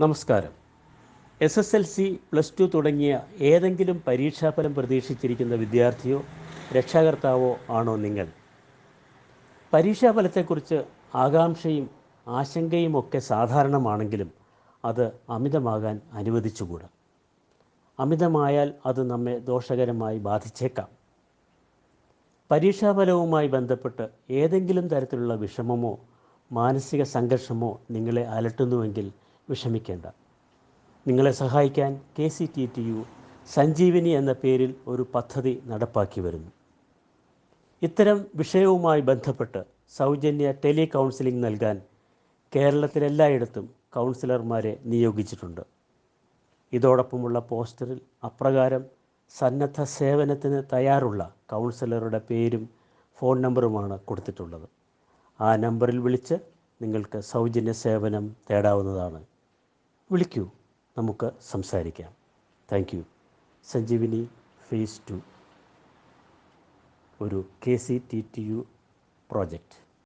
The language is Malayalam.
നമസ്കാരം. S S L C plus two തുടങ്ങിയ ഏതെങ്കിലും പരീക്ഷാഫലം പ്രതീക്ഷിച്ചിരിക്കുന്ന വിദ്യാർത്ഥിയോ രക്ഷാകർത്താവോ ആണോ നിങ്ങൾ? പരീക്ഷാഫലത്തെക്കുറിച്ച് ആകാംക്ഷയും ആശങ്കയും ഒക്കെ സാധാരണമാണെങ്കിലും അത് അമിതമാകാൻ അനുവദിച്ചുകൂടാ. അമിതമായാൽ അത് നമ്മെ ദോഷകരമായി ബാധിച്ചേക്കാം. പരീക്ഷാഫലവുമായി ബന്ധപ്പെട്ട് ഏതെങ്കിലും തരത്തിലുള്ള വിഷമമോ മാനസിക സംഘർഷമോ നിങ്ങളെ അലട്ടുന്നുവെങ്കിൽ വിഷമിക്കേണ്ട. നിങ്ങളെ സഹായിക്കാൻ K C T T U Sanjeevini എന്ന പേരിൽ ഒരു പദ്ധതി നടപ്പാക്കി വരുന്നു. ഇത്തരം വിഷയവുമായി ബന്ധപ്പെട്ട് സൗജന്യ ടെലി കൗൺസിലിംഗ് നൽകാൻ കേരളത്തിലെല്ലായിടത്തും കൗൺസിലർമാരെ നിയോഗിച്ചിട്ടുണ്ട്. ഇതോടൊപ്പമുള്ള പോസ്റ്ററിൽ അപ്രകാരം സന്നദ്ധ സേവനത്തിന് തയ്യാറുള്ള കൗൺസിലറുടെ പേരും ഫോൺ നമ്പറുമാണ് കൊടുത്തിട്ടുള്ളത്. ആ നമ്പറിൽ വിളിച്ച് നിങ്ങൾക്ക് സൗജന്യ സേവനം തേടാവുന്നതാണ്. വിളിക്കൂ. നമുക്ക് സംസാരിക്കാം. Thank you Sanjeevini phase two ഒരു K C T T U project